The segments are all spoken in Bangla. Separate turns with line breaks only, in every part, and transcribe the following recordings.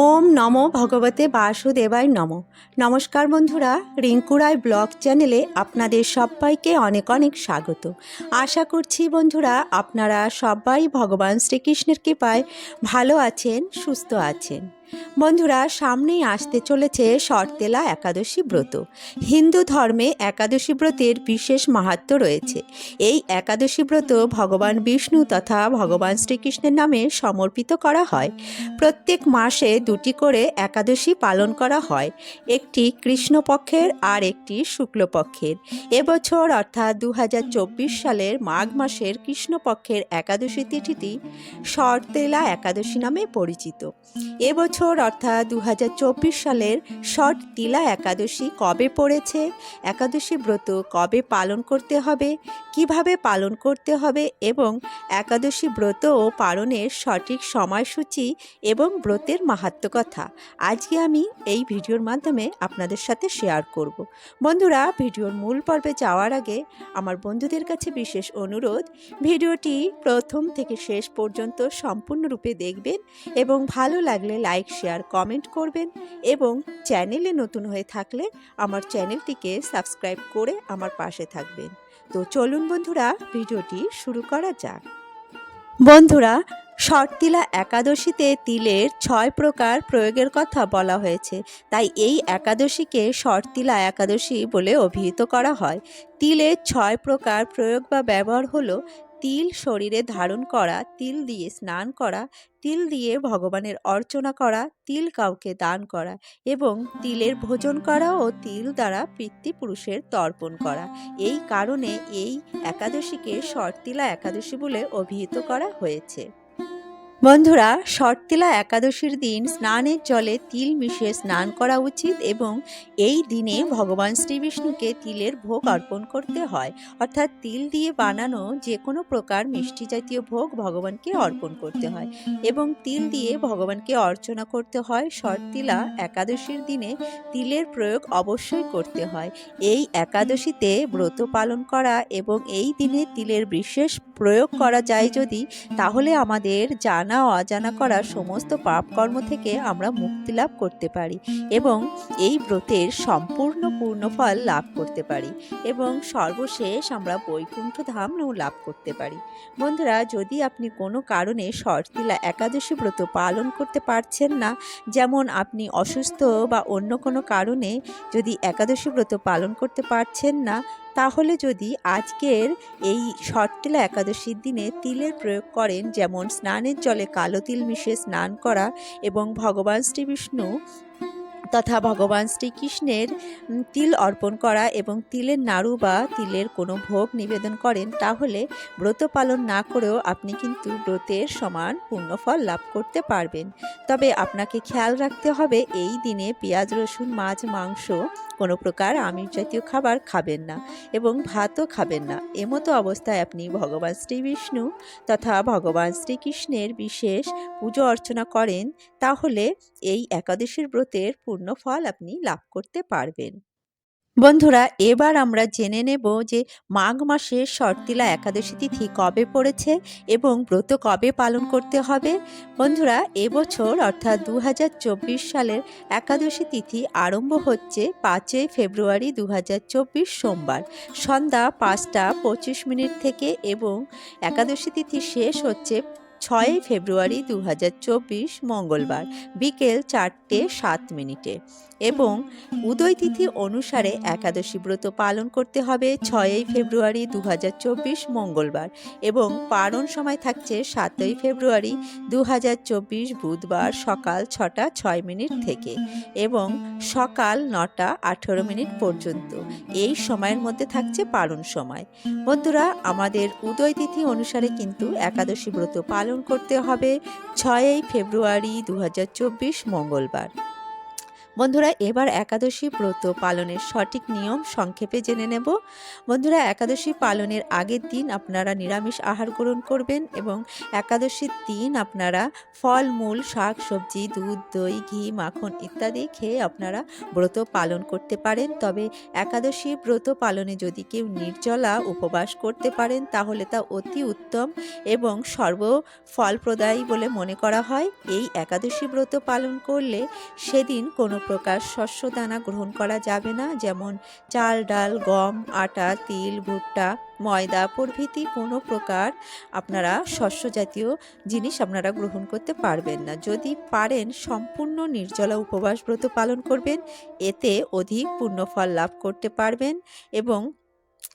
ওম নম ভগবতে বাসুদেবায় নম। নমস্কার বন্ধুরা রিঙ্কুরায় ব্লগ চ্যানেলে আপনাদের সবাইকে অনেক অনেক স্বাগত। আশা করছি বন্ধুরা, আপনারা সবাই ভগবান শ্রীকৃষ্ণের কৃপায় ভালো আছেন, সুস্থ আছেন। বন্ধুরা, সামনেই আসতে চলেছে শর্তেলা একাদশী ব্রত। হিন্দু ধর্মে একাদশী ব্রতের বিশেষ মাহাত্ম্য রয়েছে। এই একাদশী ব্রত ভগবান বিষ্ণু তথা ভগবান শ্রীকৃষ্ণের নামে সমর্পিত করা হয়। প্রত্যেক মাসে দুটি করে একাদশী পালন করা হয়। একটি কৃষ্ণপক্ষের আর একটি শুক্লপক্ষের। এবছর অর্থাৎ দু হাজার চব্বিশ সালের মাঘ মাসের কৃষ্ণপক্ষের একাদশী তিথিটি শর্তেলা একাদশী নামে পরিচিত। এবছর অর্থাৎ দু হাজার চব্বিশ সালের শট তিলা একাদশী কবে পড়েছে? একাদশী ব্রত কবে পালন করতে হবে? কীভাবে পালন করতে হবে? এবং একাদশী ব্রত ও পালনের সঠিক সময়সূচি এবং ব্রতের মাহাত্ম কথা আজকে আমি এই ভিডিওর মাধ্যমে আপনাদের সাথে শেয়ার করব। বন্ধুরা, ভিডিওর মূল পর্বে যাওয়ার আগে আমার বন্ধুদের কাছে বিশেষ অনুরোধ, ভিডিওটি প্রথম থেকে শেষ পর্যন্ত সম্পূর্ণরূপে দেখবেন এবং ভালো লাগলে লাইক শেয়ার, কমেন্ট করবেন এবং চ্যানেলে নতুন হয়ে থাকলে আমার চ্যানেলটিকে সাবস্ক্রাইব করে আমার পাশে থাকবেন। তো চলুন বন্ধুরা, ভিডিওটি শুরু করা যাক। বন্ধুরা, শর্তিলা একাদশীতে তিলের ছয় প্রকার প্রয়োগের কথা বলা হয়েছে। তাই এই একাদশীকে শর্তিলা একাদশী বলে অভিহিত করা হয়। তিলের ছয় প্রকার প্রয়োগ বা ব্যবহার হলো তিল শরীরে ধারণ করা, তিল দিয়ে স্নান করা, তিল দিয়ে ভগবানের অর্চনা করা, তিল কাউকে দান করা এবং তিলের ভোজন করা ও তিল দ্বারা পিতৃপুরুষের তর্পণ করা। এই কারণে এই একাদশীকে শর্তিলা একাদশী বলে অভিহিত করা হয়েছে। বন্ধুরা, শর্তিলা একাদশীর দিন স্নানের জলে তিল মিশিয়ে স্নান করা উচিত এবং এই দিনে ভগবান শ্রীবিষ্ণুকে তিলের ভোগ অর্পণ করতে হয়। অর্থাৎ তিল দিয়ে বানানো যে কোনো প্রকার মিষ্টি জাতীয় ভোগ ভগবানকে অর্পণ করতে হয় এবং তিল দিয়ে ভগবানকে অর্চনা করতে হয়। শর্তিলা একাদশীর দিনে তিলের প্রয়োগ অবশ্যই করতে হয়। এই একাদশীতে ব্রত পালন করা এবং এই দিনে তিলের বিশেষ প্রয়োগ করা যায় যদি, তাহলে আমাদের জানা অজানা করা সমস্ত পাপ কর্ম থেকে আমরা মুক্তি লাভ করতে পারি এবং এই ব্রতের সম্পূর্ণ পূর্ণফল লাভ করতে পারি এবং সর্বশেষ আমরা বৈকুণ্ঠ ধামও লাভ করতে পারি। বন্ধুরা, যদি আপনি কোনো কারণে শর্তিলা একাদশী ব্রত পালন করতে পারছেন না, যেমন আপনি অসুস্থ বা অন্য কোনো কারণে যদি একাদশী ব্রত পালন করতে পারছেন না তাহলে যদি আজকের এই শর্তিলা একাদশীর দিনে তিলের প্রয়োগ করেন, যেমন স্নানের জলে কালো তিল মিশিয়ে স্নান করা এবং ভগবান শ্রীবিষ্ণু তথা ভগবান শ্রীকৃষ্ণের তিল অর্পণ করা এবং তিলের নাড়ু বা তিলের কোনো ভোগ নিবেদন করেন, তাহলে ব্রত পালন না করেও আপনি কিন্তু ব্রতের সমান পুণ্যফল লাভ করতে পারবেন। তবে আপনাকে খেয়াল রাখতে হবে, এই দিনে পেঁয়াজ, রসুন, মাছ, মাংস কোনো প্রকার আমিষ জাতীয় খাবার খাবেন না এবং ভাতও খাবেন না। এমতো অবস্থায় আপনি ভগবান শ্রীবিষ্ণু তথা ভগবান শ্রীকৃষ্ণের বিশেষ পুজো অর্চনা করেন, তাহলে এই একাদশীর ব্রতের পূর্ণ ফল আপনি লাভ করতে পারবেন। বন্ধুরা, এবার আমরা জেনে নেব যে মাঘ মাসের শর্তিলা একাদশী তিথি কবে পড়েছে এবং ব্রত কবে পালন করতে হবে। বন্ধুরা, এবছর অর্থাৎ দু হাজার চব্বিশ সালের একাদশী তিথি আরম্ভ হচ্ছে পাঁচই ফেব্রুয়ারি দু হাজার চব্বিশ সোমবার। সন্ধ্যা পাঁচটা পঁচিশ মিনিট থেকে এবং একাদশী তিথি শেষ হচ্ছে ছয়ই ফেব্রুয়ারি দু হাজার চব্বিশ মঙ্গলবার, বিকেল চারটে সাত মিনিটে। এবং উদয় তিথি অনুসারে একাদশী ব্রত পালন করতে হবে ছয়ই ফেব্রুয়ারি দু হাজার চব্বিশ মঙ্গলবার এবং পালন সময় থাকছে সাতই ফেব্রুয়ারি দু হাজার চব্বিশ বুধবার সকাল ছটা ছয় মিনিট থেকে এবং সকাল নটা আঠেরো মিনিট পর্যন্ত। এই সময়ের মধ্যে থাকছে পালন সময়। বন্ধুরা, আমাদের উদয় তিথি অনুসারে কিন্তু একাদশী ব্রত পালন করতে হবে। ছয়ই ফেব্রুয়ারি দু হাজার চব্বিশ মঙ্গলবার। বন্ধুরা, এবার একাদশী ব্রত পালনের সঠিক নিয়ম সংক্ষেপে জেনে নেব। বন্ধুরা, একাদশী পালনের আগের দিন আপনারা নিরামিষ আহার গ্রহণ করবেন এবং একাদশীর দিন আপনারা ফল, মূল, শাক, সবজি, দুধ, দই, ঘি, মাখন ইত্যাদি খেয়ে আপনারা ব্রত পালন করতে পারেন। তবে একাদশী ব্রত পালনে যদি কেউ নির্জলা উপবাস করতে পারেন, তাহলে তা অতি উত্তম এবং সর্ব ফলপ্রদায়ী বলে মনে করা হয়। এই একাদশী ব্রত পালন করলে সেদিন কোনো প্রকার শস্য দানা গ্রহণ করা যাবে না, যেমন চাল, ডাল, গম, আটা, তিল, ভুট্টা, ময়দা প্রভৃতি কোনো প্রকার আপনারা শস্য জাতীয় জিনিস আপনারা গ্রহণ করতে পারবেন না। যদি পারেন, সম্পূর্ণ নির্জলা উপবাস ব্রত পালন করবেন, এতে অধিক পুণ্যফল লাভ করতে পারবেন এবং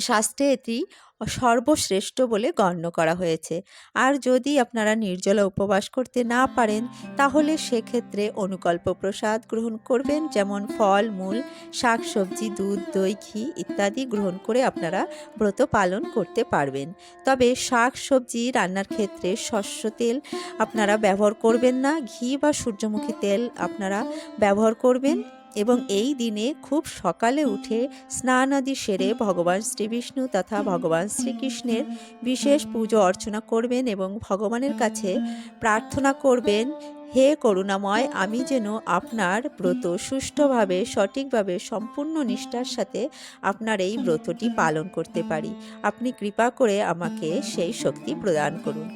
স্বাস্থ্যে এটি সর্বশ্রেষ্ঠ বলে গণ্য করা হয়েছে। আর যদি আপনারা নির্জলা উপবাস করতে না পারেন, তাহলে সেক্ষেত্রে অনুকল্প প্রসাদ গ্রহণ করবেন, যেমন ফল, মূল শাক সবজি দুধ, দই, ঘি ইত্যাদি গ্রহণ করে আপনারা ব্রত পালন করতে পারবেন। তবে শাক সবজি রান্নার ক্ষেত্রে শস্য তেল আপনারা ব্যবহার করবেন না, ঘি বা সূর্যমুখী তেল আপনারা ব্যবহার করবেন। এবং এই দিনে খুব সকালে উঠে স্নান আদি সেরে ভগবান শ্রীবিষ্ণু তথা ভগবান শ্রীকৃষ্ণের বিশেষ পুজো অর্চনা করবেন এবং ভগবানের কাছে প্রার্থনা করবেন, হে করুণাময়, আমি যেন আপনার ব্রত সুষ্ঠুভাবে, সঠিকভাবে, সম্পূর্ণ নিষ্ঠার সাথে আপনার এই ব্রতটি পালন করতে পারি। আপনি কৃপা করে আমাকে সেই শক্তি প্রদান করুন।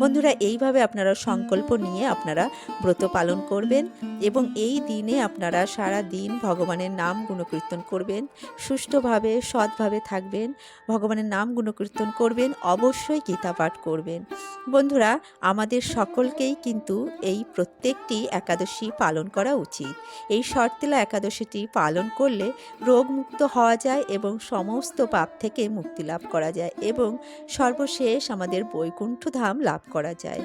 বন্ধুরা, এইভাবে আপনারা সংকল্প নিয়ে আপনারা ব্রত পালন করবেন এবং এই দিনে আপনারা সারা দিন ভগবানের নাম গুণকীর্তন করবেন, সুষ্ঠুভাবে, সৎভাবে থাকবেন, ভগবানের নাম গুণকীর্তন করবেন, অবশ্যই গীতা পাঠ করবেন। বন্ধুরা, আমাদের সকলকেই কিন্তু এই প্রত্যেকটি একাদশী পালন করা উচিত। এই শর্তিলা একাদশীটি পালন করলে রোগমুক্ত হওয়া যায় এবং সমস্ত পাপ থেকে মুক্তি লাভ করা যায় এবং সর্বশেষ আমাদের বৈকুণ্ঠ ধাম লাভ করা যায়।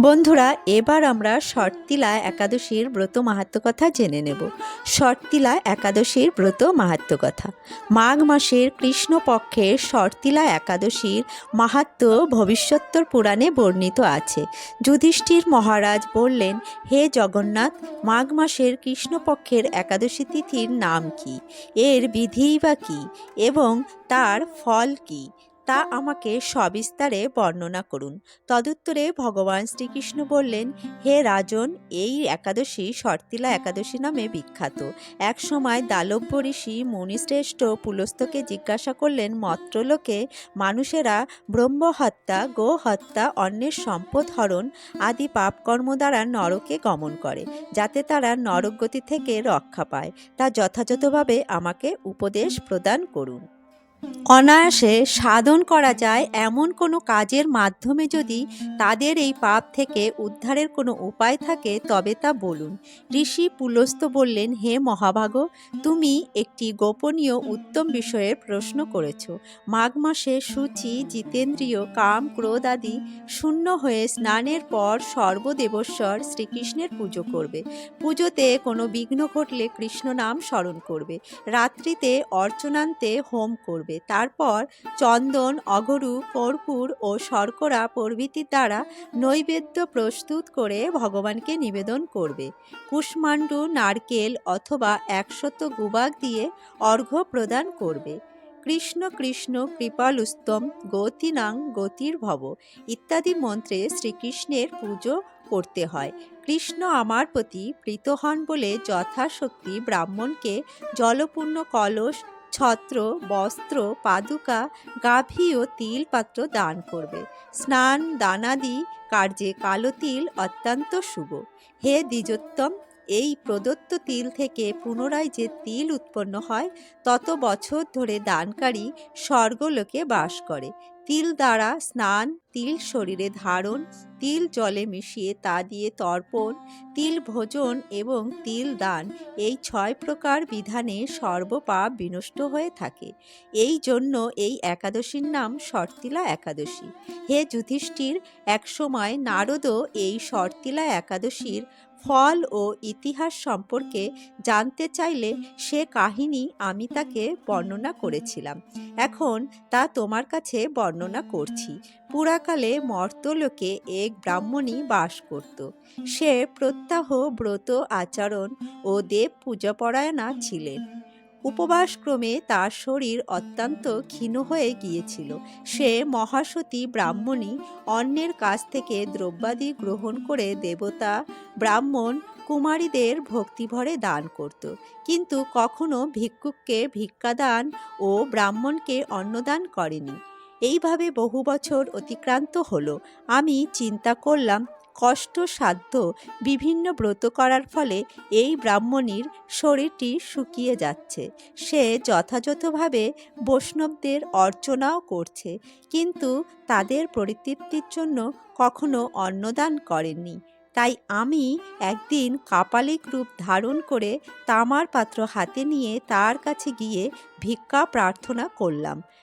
বন্ধুরা, এবার আমরা শর্তিলা একাদশীর ব্রত মাহাত্ম কথা জেনে নেব। শর্তিলা একাদশীর ব্রত মাহাত্ম কথা। মাঘ মাসের কৃষ্ণপক্ষের শর্তিলা একাদশীর মাহাত্ম ভবিষ্যত্তর পুরাণে বর্ণিত আছে। যুধিষ্ঠির মহারাজ বললেন, হে জগন্নাথ, মাঘ মাসের কৃষ্ণপক্ষের একাদশী তিথির নাম কি? এর বিধিই বা কী? এবং তার ফল কী? তা আমাকে সবিস্তারে বর্ণনা করুন। তদুত্তরে ভগবান শ্রীকৃষ্ণ বললেন, হে রাজন, এই একাদশী শর্তিলা একাদশী নামে বিখ্যাত। এক সময় দালব্য ঋষি মুনিশ্রেষ্ঠ পুলস্তকে জিজ্ঞাসা করলেন, মত্রলোকে, মানুষেরা ব্রহ্মহত্যা গো হত্যা অন্যের সম্পদ হরণ আদি পাপকর্ম দ্বারা নরকে গমন করে, যাতে তারা নরকগতি থেকে রক্ষা পায়। তা যথাযথভাবে আমাকে উপদেশ প্রদান করুন। অনায়াসে সাধন করা যায় এমন কোনো কাজের মাধ্যমে যদি তাদের এই পাপ থেকে উদ্ধারের কোনো উপায় থাকে, তবে তা বলুন। ঋষি পুলস্ত বললেন, হে মহাভাগ, তুমি একটি গোপনীয় উত্তম বিষয়ের প্রশ্ন করেছ। মাঘ মাসে সূচি, জিতেন্দ্রীয়, কাম, ক্রোধ আদি শূন্য হয়ে স্নানের পর সর্বদেবস্বর শ্রীকৃষ্ণের পুজো করবে। পুজোতে কোনো বিঘ্ন ঘটলে কৃষ্ণ নাম স্মরণ করবে। রাত্রিতে অর্চনান্তে হোম করবে। তারপর চন্দন, অগরু, কর্পূর ও শর্করা প্রভৃতির দ্বারা নৈবেদ্য প্রস্তুত করে ভগবানকে নিবেদন করবে। কুষ্মাণ্ডু, নারকেল অথবা একশত গুবাক দিয়ে অর্ঘ্য প্রদান করবে। কৃষ্ণ কৃষ্ণ, কৃপালুস্তম, গতিনাং গতির ভব ইত্যাদি মন্ত্রে শ্রীকৃষ্ণের পুজো করতে হয়। কৃষ্ণ আমার প্রতি প্রীত হন বলে যথাশক্তি ব্রাহ্মণকে জলপূর্ণ কলস ছত্র, বস্ত্র, পাদুকা, গাভী ও তিল পাত্র দান করবে। স্নান, দানাদি কার্যে কালো তিল অত্যন্ত শুভ। হে দ্বিজোত্তম, এই প্রদত্ত তিল থেকে পুনরায় যে তিল উৎপন্ন হয়, তত বছর ধরে দানকারী স্বর্গলোকে বাস করে। তিল দ্বারা স্নান, তিল শরীরে ধারণ, তিল জলে মিশিয়ে তা দিয়ে তর্পণ, তিল ভোজন এবং তিল দান এই ছয় প্রকার বিধানে সর্বপাপ বিনষ্ট হয়ে থাকে। এই জন্য এই একাদশীর নাম শর্তিলা একাদশী। হে যুধিষ্ঠির, একসময় নারদও এই শর্তিলা একাদশীর ফল ও ইতিহাস সম্পর্কে জানতে চাইলে সে কাহিনী আমি তাকে বর্ণনা করেছিলাম। এখন তা তোমার কাছে বর্ণনা করছি। পুরাকালে মর্তলোকে এক ব্রাহ্মণী বাস করত। সে প্রত্যাহ ব্রত আচরণ ও দেব পূজাপরায়ণা ছিলেন। উপবাসক্রমে তার শরীর অত্যন্ত ক্ষীণ হয়ে গিয়েছিল। সে মহাসতী ব্রাহ্মণী অন্যের কাছ থেকে দ্রব্যাদি গ্রহণ করে দেবতা, ব্রাহ্মণ, কুমারীদের ভক্তিভরে দান করত। কিন্তু কখনো ভিক্ষুককে ভিক্ষাদান ও ব্রাহ্মণকে অন্নদান করেনি। এইভাবে বহু বছর অতিক্রান্ত হলো। আমি চিন্তা করলাম কষ্টসাধ্য বিভিন্ন ব্রত করার ফলে এই ব্রাহ্মণীর শরীরটি শুকিয়ে যাচ্ছে। সে যথাযথভাবে বৈষ্ণবদের অর্চনাও করছে, কিন্তু তাদের পরিতৃপ্তির জন্য কখনো অন্নদান করেননি। তাই আমি একদিন কাপালিক রূপ ধারণ করে তামার পাত্র হাতে নিয়ে তার কাছে গিয়ে ভিক্ষা প্রার্থনা করলাম।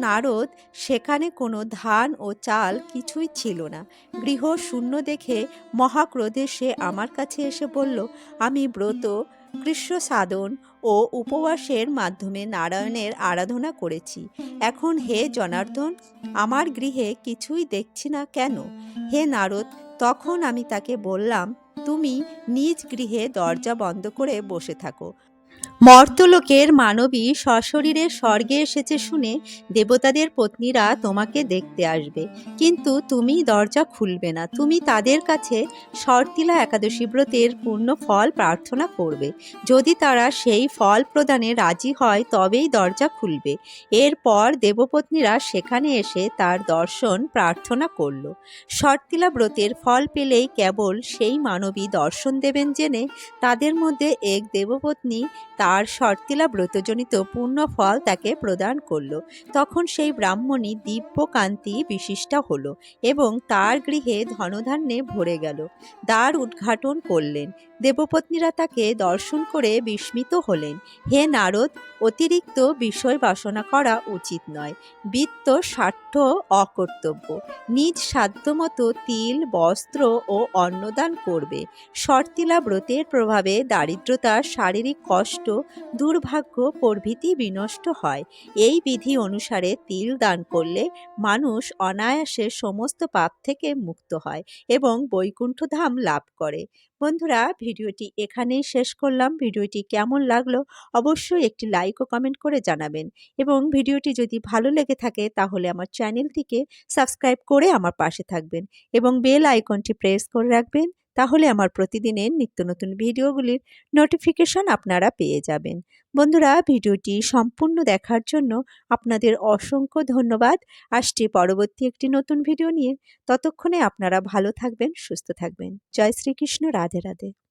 নারদ, সেখানে কোনো ধান ও চাল কিছুই ছিল না। গৃহ শূন্য দেখে মহাক্রোধে সে আমার কাছে এসে বলল, আমি ব্রত কৃষ্ণ সাধন ও উপবাসের মাধ্যমে নারায়ণের আরাধনা করেছি। এখন হে জনার্দন, আমার গৃহে কিছুই দেখছি না কেন? হে নারদ, তখন আমি তাকে বললাম, তুমি নিজ গৃহে দরজা বন্ধ করে বসে থাকো। মর্তলোকের মানবী সশরীরে স্বর্গে এসেছে শুনে দেবতাদের পত্নীরা তোমাকে দেখতে আসবে। কিন্তু তুমি দরজা খুলবে না। তুমি তাদের কাছে শর্তিলা একাদশী ব্রতের পূর্ণ ফল প্রার্থনা করবে। যদি তারা সেই ফল প্রদানে রাজি হয়, তবেই দরজা খুলবে। এরপর দেবপত্নীরা সেখানে এসে তার দর্শন প্রার্থনা করল। শর্তিলা ব্রতের ফল পেলেই কেবল সেই মানবী দর্শন দেবেন জেনে তাদের মধ্যে এক দেবপত্নী তার শর্তিলা ব্রতজনিত পূর্ণ ফল তাকে প্রদান করল। তখন সেই ব্রাহ্মণী দিব্যকান্তি বিশিষ্টা হল এবং তার গৃহে ধনধান্যে ভরে গেল। দ্বার উদ্ঘাটন করলেন। দেবপত্নীরা তাকে দর্শন করে বিস্মিত হলেন। হে নারদ, অতিরিক্ত বিষয় বাসনা করা উচিত নয়। বিত্ত, স্বার্থ, অকর্তব্য। নিজ সাধ্যমতো তিল, বস্ত্র ও অন্নদান করবে। শর্তিলা ব্রতের প্রভাবে দারিদ্রতা, শারীরিক কষ্ট দুর্ভাগ্য প্রভৃতি বিনষ্ট হয়। এই বিধি অনুসারে তিল দান করলে মানুষ অনায়াসে সমস্ত পাপ থেকে মুক্ত হয় এবং বৈকুণ্ঠধাম লাভ করে। বন্ধুরা, ভিডিওটি এখানেই শেষ করলাম। ভিডিওটি কেমন লাগল অবশ্যই একটি লাইক ও কমেন্ট করে জানাবেন এবং ভিডিওটি যদি ভালো লেগে থাকে তাহলে আমার চ্যানেলটিকে সাবস্ক্রাইব করে আমার পাশে থাকবেন এবং বেল আইকনটি প্রেস করে রাখবেন। তাহলে আমার প্রতিদিনের নিত্য নতুন ভিডিওগুলির নোটিফিকেশন আপনারা পেয়ে যাবেন। বন্ধুরা, ভিডিওটি সম্পূর্ণ দেখার জন্য আপনাদের অসংখ্য ধন্যবাদ। আসছি পরবর্তী একটি নতুন ভিডিও নিয়ে। ততক্ষণে আপনারা ভালো থাকবেন, সুস্থ থাকবেন। জয় শ্রীকৃষ্ণ। রাধে রাধে।